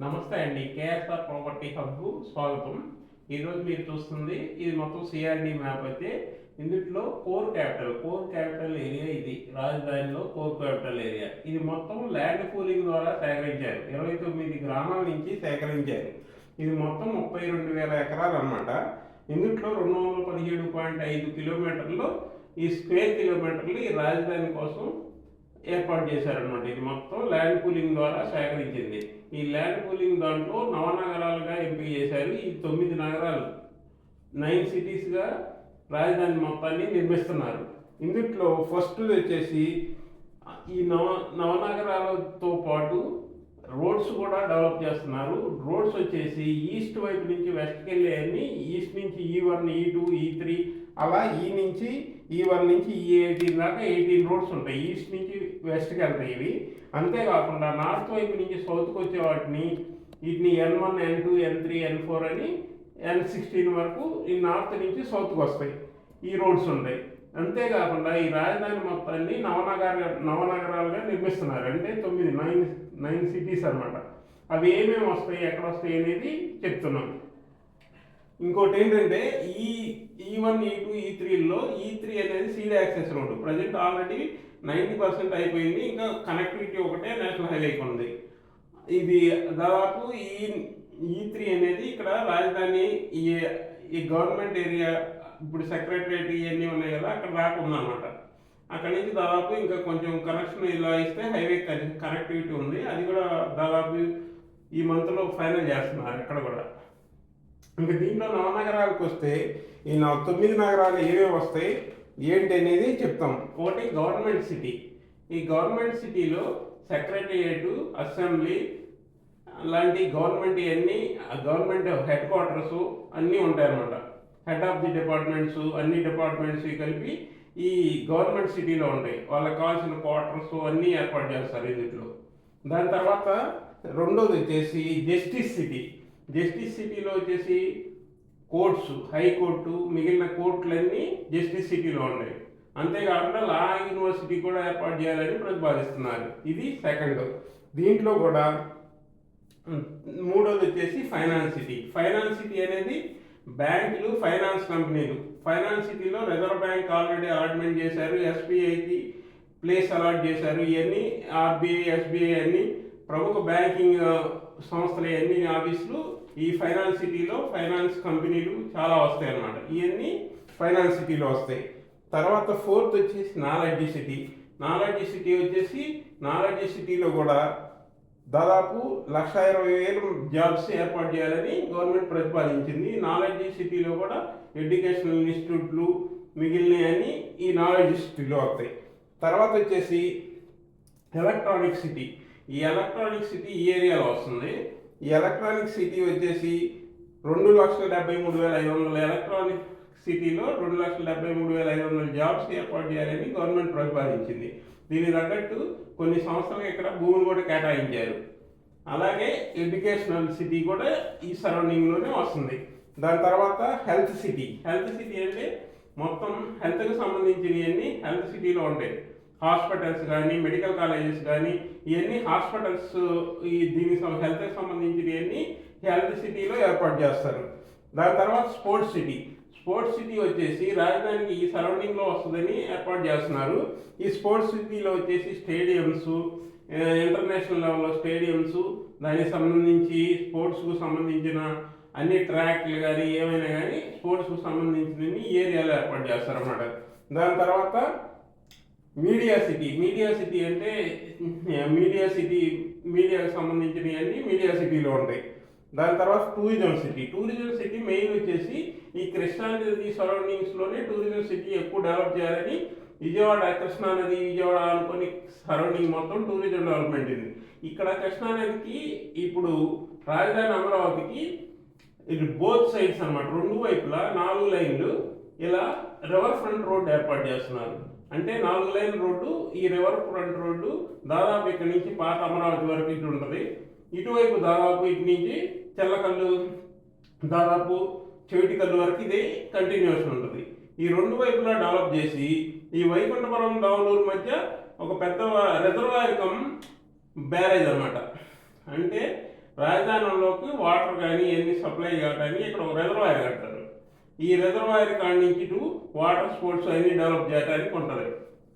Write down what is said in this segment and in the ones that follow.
నమస్తే అండి. KSR property హబ్కు స్వాగతం. ఈరోజు మీరు చూస్తుంది ఇది మొత్తం సిఆర్డి మ్యాప్ అయితే. ఇందులో core capital core capital area ఇది. రాజధానిలో కోర్ క్యాపిటల్ ఏరియా. ఇది మొత్తం ల్యాండ్ పూలింగ్ ద్వారా సేకరించారు. ఇరవై తొమ్మిది గ్రామాల నుంచి సేకరించారు. ఇది మొత్తం ముప్పై రెండు వేల ఎకరాలు అనమాట ఇందులో రెండు వందల పదిహేడు పాయింట్ ఐదు కిలోమీటర్లు ఈ స్క్వేర్ కిలోమీటర్లు ఈ రాజధాని కోసం ఏర్పాటు చేశారనమాట ఇది మొత్తం ల్యాండ్ పూలింగ్ ద్వారా సేకరించింది. ఈ ల్యాండ్ పూలింగ్ దాంట్లో నవనగరాలుగా ఎంపిక చేశారు ఈ తొమ్మిది నగరాలు. నైన్ సిటీస్గా రాజధాని మొత్తాన్ని నిర్మిస్తున్నారు. ఇందుట్లో ఫస్ట్ వచ్చేసి ఈ నవ నవనగరాలతో పాటు రోడ్స్ కూడా డెవలప్ చేస్తున్నారు. రోడ్స్ వచ్చేసి ఈస్ట్ వైపు నుంచి వెస్ట్కి వెళ్ళే ఈస్ట్ నుంచి ఈ వన్ ఈ టూ ఈ త్రీ అలా ఈ నుంచి ఈ వన్ నుంచి ఈ ఎయిటీన్ దాకా ఎయిటీన్ రోడ్స్ ఉంటాయి. ఈస్ట్ నుంచి వెస్ట్కి వెళ్తాయి ఇవి. అంతేకాకుండా నార్త్ వైపు నుంచి సౌత్కి వచ్చే వాటిని వీటిని N one N two N three N four అని ఎన్ సిక్స్టీన్ వరకు ఈ నార్త్ నుంచి సౌత్కి వస్తాయి. ఈ రోడ్స్ ఉంటాయి. అంతేకాకుండా ఈ రాజధాని మొత్తాన్ని నవనగర నవనగరాలుగా నిర్మిస్తున్నారు. అంటే తొమ్మిది నైన్ నైన్ సిటీస్ అనమాట అవి ఏమేమి వస్తాయి ఎక్కడ వస్తాయి అనేది చెప్తున్నాం. ఇంకోటి ఏంటంటే ఈ ఈ వన్ ఈ టూ ఈ త్రీలో ఈ త్రీ అనేది seed access road present already ninety percent అయిపోయింది. ఇంకా కనెక్టివిటీ ఒకటే నేషనల్ హైవేకి ఉంది. ఇది దాదాపు ఈ ఈ త్రీ అనేది ఇక్కడ రాజధాని ఈ ఈ గవర్నమెంట్ ఏరియా ఇప్పుడు సెక్రటరేట్ ఇవన్నీ ఉన్నాయి కదా అక్కడ రాకుండా అనమాట అక్కడి నుంచి దాదాపు ఇంకా కొంచెం కనెక్షన్ ఇలా ఇస్తే హైవే కనెక్టివిటీ ఉంది. అది కూడా దాదాపు ఈ మంత్లో ఫైనల్ చేస్తున్నారు ఇక్కడ కూడా. ఇంకా దీంట్లో నవనగరాలకు వస్తే ఈ నా తొమ్మిది నగరాలు ఏమేమి వస్తాయి ఏంటి అనేది చెప్తాం. ఒకటి గవర్నమెంట్ సిటీ. ఈ గవర్నమెంట్ సిటీలో సెక్రటేరియట్ అసెంబ్లీ లాంటి గవర్నమెంట్ ఇవన్నీ గవర్నమెంట్ హెడ్ క్వార్టర్స్ అన్నీ ఉంటాయన్నమాట. హెడ్ ఆఫ్ ది డిపార్ట్మెంట్స్ అన్ని డిపార్ట్మెంట్స్ కలిపి ఈ గవర్నమెంట్ సిటీలో ఉంటాయి. వాళ్ళకి కావాల్సిన క్వార్టర్స్ అన్నీ ఏర్పాటు చేస్తారు ఇందులో దాని తర్వాత రెండోది వచ్చేసి జస్టిస్ సిటీ. జస్టిస్ సిటీలో వచ్చేసి కోర్ట్స్ హైకోర్టు మిగిలిన కోర్టులన్నీ జస్టిస్ సిటీలో ఉన్నాయి. అంతేకాకుండా లా యూనివర్సిటీ కూడా ఏర్పాటు చేయాలని ప్రతిపాదిస్తున్నారు. ఇది సెకండ్. దీంట్లో కూడా మూడోది వచ్చేసి ఫైనాన్స్ సిటీ. ఫైనాన్స్ సిటీ అనేది బ్యాంకులు ఫైనాన్స్ కంపెనీలు. ఫైనాన్స్ సిటీలో రిజర్వ్ బ్యాంక్ ఆల్రెడీ అలాట్మెంట్ చేశారు ఎస్బీఐకి ప్లేస్ అలాట్ చేశారు. ఇవన్నీ ఆర్బీఐ ఎస్బీఐ అన్ని ప్రముఖ బ్యాంకింగ్ సంస్థలు ఇవన్నీ ఆఫీసులు ఈ ఫైనాన్స్ సిటీలో ఫైనాన్స్ కంపెనీలు చాలా వస్తాయి అన్నమాట ఇవన్నీ ఫైనాన్స్ సిటీలో వస్తాయి. తర్వాత ఫోర్త్ వచ్చేసి నాలెడ్జ్ సిటీ. నాలెడ్జ్ సిటీ వచ్చేసి నాలెడ్జ్ సిటీలో కూడా దాదాపు లక్ష ఇరవై వేలు జాబ్స్ ఏర్పాటు చేయాలని గవర్నమెంట్ ప్రతిపాదించింది. నాలెడ్జ్ సిటీలో కూడా ఎడ్యుకేషనల్ ఇన్స్టిట్యూట్లు మిగిలినాయని ఈ నాలెడ్జ్ సిటీలో వస్తాయి. తర్వాత వచ్చేసి ఎలక్ట్రానిక్ సిటీ. ఈ ఎలక్ట్రానిక్ సిటీ ఈ ఏరియాలో వస్తుంది. ఈ ఎలక్ట్రానిక్ సిటీ వచ్చేసి రెండు లక్షల డెబ్బై మూడు వేల ఐదు వందల. ఎలక్ట్రానిక్ సిటీలో రెండు లక్షల డెబ్బై మూడు వేల ఐదు వందల జాబ్స్ ఏర్పాటు చేయాలని గవర్నమెంట్ ప్రతిపాదించింది. దీనికి తగ్గట్టు కొన్ని సంస్థలకు ఇక్కడ భూములు కూడా కేటాయించారు. అలాగే ఎడ్యుకేషనల్ సిటీ కూడా ఈ సరౌండింగ్లోనే వస్తుంది. దాని తర్వాత హెల్త్ సిటీ హెల్త్ సిటీ అంటే మొత్తం హెల్త్కి సంబంధించినవన్నీ హెల్త్ సిటీలో ఉంటాయి. హాస్పిటల్స్ కానీ మెడికల్ కాలేజెస్ కానీ ఇవన్నీ హాస్పిటల్స్ ఈ దీనికి హెల్త్కి సంబంధించినవి సంబంధించినవన్నీ హెల్త్ సిటీలో ఏర్పాటు చేస్తారు. దాని తర్వాత స్పోర్ట్స్ సిటీ. స్పోర్ట్స్ సిటీ వచ్చేసి రాజధానికి ఈ సరౌండింగ్లో వస్తుందని ఏర్పాటు చేస్తున్నారు. ఈ స్పోర్ట్స్ సిటీలో వచ్చేసి స్టేడియమ్స్ ఇంటర్నేషనల్ లెవెల్లో స్టేడియమ్స్ దానికి సంబంధించి స్పోర్ట్స్కు సంబంధించిన అన్ని ట్రాక్లు కానీ ఏమైనా కానీ స్పోర్ట్స్కు సంబంధించినవి ఈ ఏరియాలో ఏర్పాటు చేస్తారన్నమాట. దాని తర్వాత మీడియా సిటీ మీడియా సిటీ అంటే మీడియా సిటీ మీడియాకి సంబంధించినవన్నీ మీడియా సిటీలో ఉంటాయి. దాని తర్వాత tourism city tourism city main వచ్చేసి ఈ కృష్ణా నది సరౌండింగ్స్లోనే టూరిజం సిటీ ఎక్కువ డెవలప్ చేయాలని విజయవాడ కృష్ణా నది విజయవాడ అనుకుని సరౌండింగ్ మొత్తం టూరిజం డెవలప్మెంట్ ఉంది ఇక్కడ కృష్ణా నదికి ఇప్పుడు రాజధాని అమరావతికి ఇది బోత్ సైడ్స్ అనమాట రెండు వైపులా నాలుగు లైన్లు ఇలా రివర్ ఫ్రంట్ రోడ్ ఏర్పాటు చేస్తున్నారు. అంటే నాలుగు లైన్ రోడ్డు ఈ రివర్ ఫ్రంట్ రోడ్డు దాదాపు ఇక్కడ నుంచి పాత అమరావతి వరకు ఇటు ఉంటుంది. ఇటువైపు దాదాపు ఇటు నుంచి చెల్లకల్లు దాదాపు చెవిటికల్లు వరకు ఇది కంటిన్యూషన్ ఉంటుంది. ఈ రెండు వైపులా డెవలప్ చేసి ఈ వైకుంఠపురం దావులూరు మధ్య ఒక పెద్ద రిజర్వాయర్ కమ్ బ్యారేజ్ అన్నమాట. అంటే రాజధానంలోకి వాటర్ కానీ ఎన్ని సప్లై కానీ ఇక్కడ ఒక రిజర్వాయర్ కట్టారు. ఈ రిజర్వాయర్ కాడి నుంచి ఇటు వాటర్ స్పోర్ట్స్ అన్నీ డెవలప్ చేయడానికి ఉంటుంది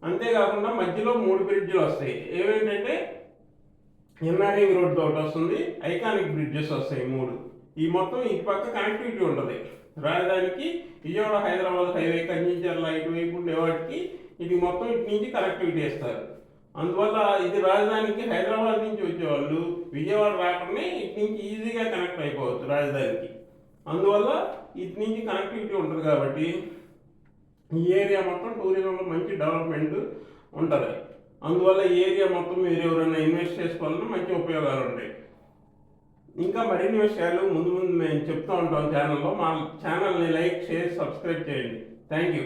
అంతేకాకుండా మధ్యలో మూడు బ్రిడ్జ్లు వస్తాయి. ఏమేంటంటే ఎన్ఆర్యింగ్ రోడ్ ఒకటి వస్తుంది ఐకానిక్ బ్రిడ్జెస్ వస్తాయి మూడు. ఈ మొత్తం ఈ పక్క కనెక్టివిటీ ఉంటుంది. రాజధానికి విజయవాడ హైదరాబాద్ హైవే కంచెంచర్ల ఇటువైపు ఉండేవాటికి ఇది మొత్తం ఇటు నుంచి కనెక్టివిటీ ఇస్తారు అందువల్ల ఇది రాజధానికి హైదరాబాద్ నుంచి వచ్చేవాళ్ళు విజయవాడ రాకనే ఇటు నుంచి ఈజీగా కనెక్ట్ అయిపోవచ్చు రాజధానికి. అందువల్ల ఇటు నుంచి కనెక్టివిటీ ఉంటుంది కాబట్టి ఈ ఏరియా మొత్తం టూరిజంలో మంచి డెవలప్మెంట్ ఉంటుంది. అందువల్ల ఈ ఏరియా మొత్తం మీరు ఎవరైనా ఇన్వెస్ట్ చేసుకోవాలన్నా మంచి ఉపయోగాలు ఉంటాయి. ఇంకా మరిన్ని విషయాలు ముందు ముందు మేము చెప్తూ ఉంటాం ఛానల్లో మా ఛానల్ని లైక్ షేర్ సబ్స్క్రైబ్ చేయండి. Thank you